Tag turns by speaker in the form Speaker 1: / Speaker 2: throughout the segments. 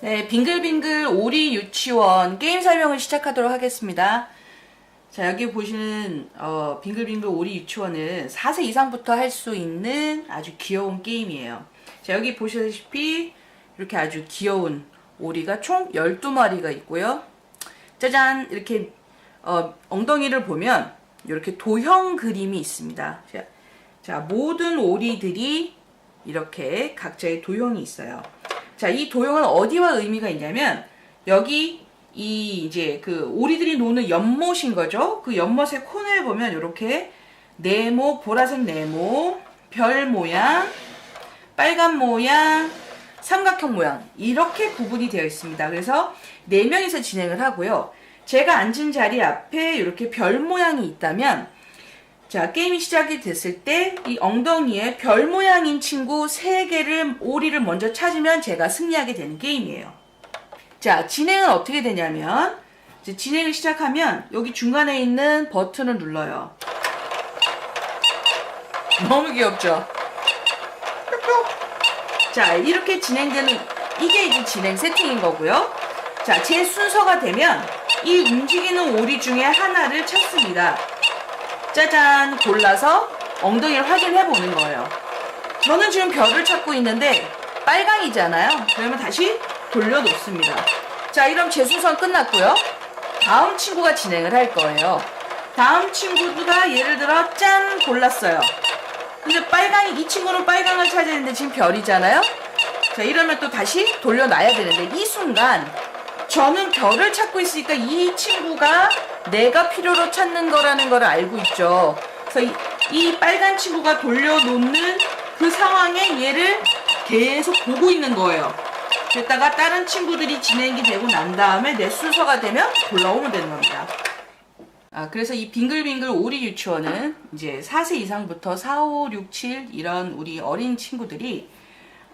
Speaker 1: 네, 빙글빙글 오리 유치원 게임 설명을 시작하도록 하겠습니다. 자, 여기 보시는 어, 빙글빙글 오리 유치원은 4세 이상부터 할 수 있는 아주 귀여운 게임이에요. 자, 여기 보시다시피 이렇게 아주 귀여운 오리가 총 12마리가 있고요. 짜잔! 이렇게 어, 엉덩이를 보면 이렇게 도형 그림이 있습니다. 자, 자, 모든 오리들이 이렇게 각자의 도형이 있어요. 자, 이 도형은 어디와 의미가 있냐면 여기 이 이제 그 오리들이 노는 연못인 거죠. 그 연못의 코너에 보면 이렇게 네모, 보라색 네모, 별 모양, 빨간 모양, 삼각형 모양 이렇게 구분이 되어 있습니다. 그래서 네 명이서 진행을 하고요. 제가 앉은 자리 앞에 이렇게 별 모양이 있다면 자, 게임이 시작이 됐을 때 이 엉덩이에 별 모양인 친구 3개를 오리를 먼저 찾으면 제가 승리하게 되는 게임이에요. 자, 진행은 어떻게 되냐면 진행을 시작하면 여기 중간에 있는 버튼을 눌러요. 너무 귀엽죠? 자, 이렇게 진행되는 이게 이제 진행 세팅인 거고요. 자, 제 순서가 되면 이 움직이는 오리 중에 하나를 찾습니다. 짜잔 골라서 엉덩이를 확인해 보는 거예요. 저는 지금 별을 찾고 있는데 빨강이잖아요. 그러면 다시 돌려놓습니다. 자, 이럼 제 순서는 끝났고요. 다음 친구가 진행을 할 거예요. 다음 친구가 예를 들어 짠 골랐어요. 근데 빨강이 이 친구는 빨강을 찾아야 되는데 지금 별이잖아요. 자, 이러면 또 다시 돌려놔야 되는데 이 순간 저는 별을 찾고 있으니까 이 친구가 내가 필요로 찾는 거라는 걸 알고 있죠. 그래서 이, 이 빨간 친구가 돌려놓는 그 상황에 얘를 계속 보고 있는 거예요. 그랬다가 다른 친구들이 진행이 되고 난 다음에 내 순서가 되면 골라오면 되는 겁니다. 아, 그래서 이 빙글빙글 오리 유치원은 이제 4세 이상부터 4, 5, 6, 7 이런 우리 어린 친구들이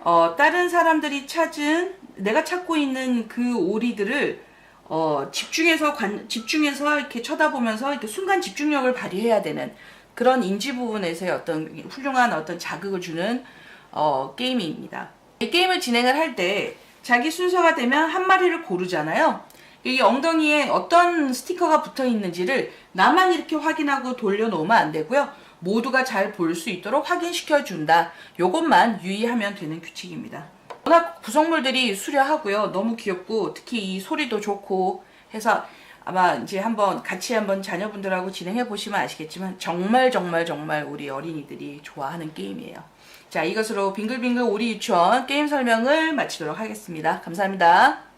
Speaker 1: 어, 다른 사람들이 찾은 내가 찾고 있는 그 오리들을 어, 집중해서 관, 집중해서 이렇게 쳐다보면서 이렇게 순간 집중력을 발휘해야 되는 그런 인지 부분에서의 어떤 훌륭한 어떤 자극을 주는 어, 게임입니다. 이 게임을 진행을 할 때 자기 순서가 되면 한 마리를 고르잖아요. 이 엉덩이에 어떤 스티커가 붙어 있는지를 나만 이렇게 확인하고 돌려놓으면 안 되고요. 모두가 잘 볼 수 있도록 확인시켜 준다. 요것만 유의하면 되는 규칙입니다. 워낙 구성물들이 수려하고요. 너무 귀엽고 특히 이 소리도 좋고 해서 아마 이제 한번 같이 한번 자녀분들하고 진행해 보시면 아시겠지만 정말 정말 정말 우리 어린이들이 좋아하는 게임이에요. 자, 이것으로 빙글빙글 오리 유치원 게임 설명을 마치도록 하겠습니다. 감사합니다.